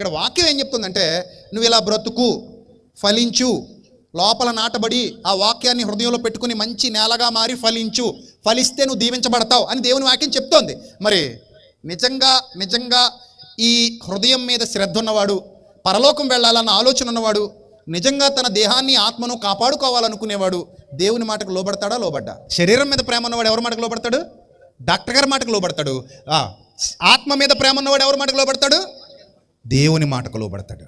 ఇక్కడ వాక్యం ఏం చెప్తుందంటే నువ్వు ఇలా బ్రతుకు ఫలించు లోపల నాటబడి ఆ వాక్యాన్ని హృదయంలో పెట్టుకుని మంచి నేలగా మారి ఫలించు ఫలిస్తే నువ్వు దీవించబడతావు అని దేవుని వాక్యం చెప్తోంది. మరి నిజంగా నిజంగా ఈ హృదయం మీద శ్రద్ధ ఉన్నవాడు పరలోకం వెళ్ళాలన్న ఆలోచన ఉన్నవాడు నిజంగా తన దేహాన్ని ఆత్మను కాపాడుకోవాలనుకునేవాడు దేవుని మాటకు లోబడతాడా లోబడ్డా? శరీరం మీద ప్రేమ ఉన్నవాడు ఎవరి మాటకు లోబడతాడు? డాక్టర్ గారి మాటకు లోబడతాడు. ఆ, ఆత్మ మీద ప్రేమ ఉన్నవాడు ఎవరి మాటకు లోబడతాడు? దేవుని మాటకు లోబడతాడు.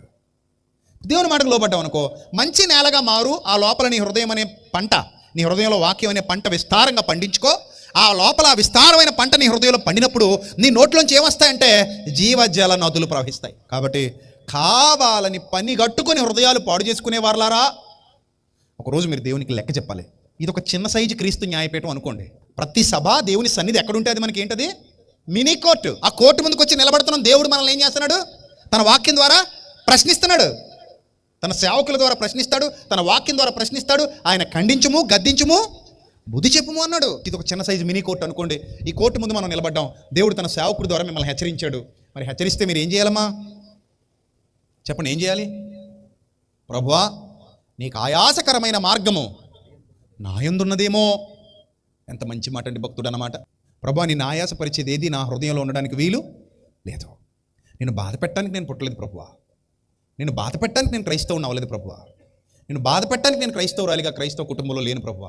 దేవుని మాటకు లోబడ్డావు అనుకో మంచి నేలగా మారు ఆ లోపల నీ హృదయం అనే పంట నీ హృదయంలో వాక్యం అనే పంట విస్తారంగా పండించుకో ఆ లోపల ఆ విస్తారమైన పంట నీ హృదయంలో పండినప్పుడు నీ నోట్లోంచి ఏమొస్తాయంటే జీవజల నదులు ప్రవహిస్తాయి. కాబట్టి కావాలని పని కట్టుకొని హృదయాలు పాడు చేసుకునే వారలారా? ఒకరోజు మీరు దేవునికి లెక్క చెప్పాలి. ఇది ఒక చిన్న సైజు క్రీస్తు న్యాయపీఠం అనుకోండి. ప్రతి సభ దేవుని సన్నిధి ఎక్కడుంటే అది మనకి ఏంటది మినీ కోర్టు. ఆ కోర్టు ముందుకు వచ్చి నిలబడుతున్నాం. దేవుడు మనల్ని ఏం చేస్తున్నాడు? తన వాక్యం ద్వారా ప్రశ్నిస్తున్నాడు. తన సేవకుల ద్వారా ప్రశ్నిస్తాడు తన వాక్యం ద్వారా ప్రశ్నిస్తాడు ఆయన ఖండించుము గద్దించుము బుద్ధి చెప్పుము అన్నాడు. ఇది ఒక చిన్న సైజు మినీ కోర్టు అనుకోండి. ఈ కోర్టు ముందు మనం నిలబడ్డాం. దేవుడు తన సేవకుడి ద్వారా మిమ్మల్ని హెచ్చరించాడు. మరి హెచ్చరిస్తే మీరు ఏం చేయాలమ్మా? చెప్పండి ఏం చేయాలి? ప్రభువా నీకు ఆయాసకరమైన మార్గము నాయందున్నదేమో ఎంత మంచి మాట అండి భక్తుడు అన్నమాట ప్రభా నేను ఆయాసపరిచేది ఏది? నా హృదయంలో ఉండడానికి వీలు లేదు. నేను బాధ పెట్టడానికి నేను పుట్టలేదు ప్రభువా. నేను బాధ పెట్టడానికి నేను క్రైస్తవుని అవ్వలేదు ప్రభువా. నేను బాధ పెట్టడానికి నేను క్రైస్తవురాలిగా క్రైస్తవ కుటుంబంలో లేను ప్రభువా.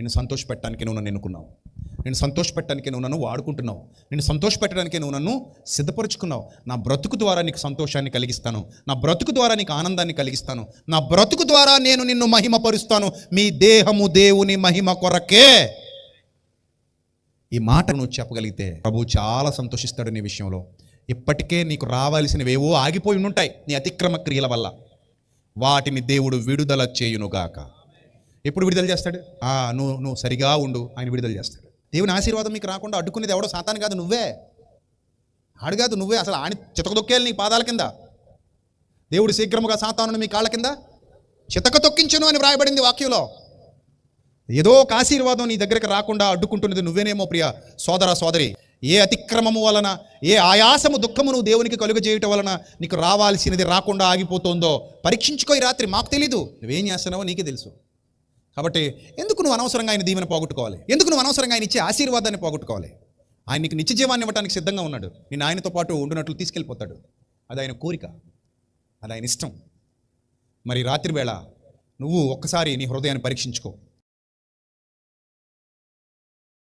నేను సంతోషపెట్టడానికి నువ్వు నన్ను ఎన్నుకున్నావు. నేను సంతోషపెట్టడానికి నువ్వు నన్ను వాడుకుంటున్నావు. నేను సంతోష పెట్టడానికి నువ్వు నన్ను సిద్ధపరుచుకున్నావు. నా బ్రతుకు ద్వారా నీకు సంతోషాన్ని కలిగిస్తాను. నా బ్రతుకు ద్వారా నీకు ఆనందాన్ని కలిగిస్తాను. నా బ్రతుకు ద్వారా నేను నిన్ను మహిమపరుస్తాను. మీ దేహము దేవుని మహిమ కొరకే. ఈ మాట నువ్వు చెప్పగలిగితే ప్రభు చాలా సంతోషిస్తాడు నీ విషయంలో. ఇప్పటికే నీకు రావాల్సినవేవో ఆగిపోయి ఉంటాయి నీ అతిక్రమ క్రియల వల్ల. వాటిని దేవుడు విడుదల చేయునుగాక ఎప్పుడు విడుదల చేస్తాడు? ఆ, నువ్వు నువ్వు సరిగా ఉండు ఆయన విడుదల చేస్తాడు. దేవుని ఆశీర్వాదం మీకు రాకుండా అడ్డుకునేది ఎవడో సాతాను కాదు నువ్వే. ఆడు కాదు నువ్వే. అసలు ఆయన చితకదొక్కేయాలి నీ పాదాల కింద. దేవుడు శీఘ్రముగా సాతాను మీ కాళ్ళ కింద చితక తొక్కించును అని వ్రాయబడింది వాక్యంలో. ఏదో ఒక ఆశీర్వాదం నీ దగ్గరికి రాకుండా అడ్డుకుంటున్నది నువ్వేనేమో ప్రియ సోదర సోదరి. ఏ అతిక్రమము వలన ఏ ఆయాసము దుఃఖము నువ్వు దేవునికి కలుగజేయటం వలన నీకు రావాల్సినది రాకుండా ఆగిపోతుందో పరీక్షించుకో ఈ రాత్రి మాకు తెలీదు. నువ్వేం చేస్తున్నావో నీకే తెలుసు. కాబట్టి ఎందుకు నువ్వు అనవసరంగా ఆయన దీవెన పోగొట్టుకోవాలి? ఎందుకు నువ్వు అనవసరంగా ఆయన ఇచ్చే ఆశీర్వాదాన్ని పోగొట్టుకోవాలి? ఆయన నీకు నిత్య జీవాన్ని ఇవ్వడానికి సిద్ధంగా ఉన్నాడు. నేను ఆయనతో పాటు ఉండునట్లు తీసుకెళ్ళిపోతాడు. అది ఆయన కోరిక. అది ఆయన ఇష్టం. మరి రాత్రి వేళ నువ్వు ఒక్కసారి నీ హృదయాన్ని పరీక్షించుకో.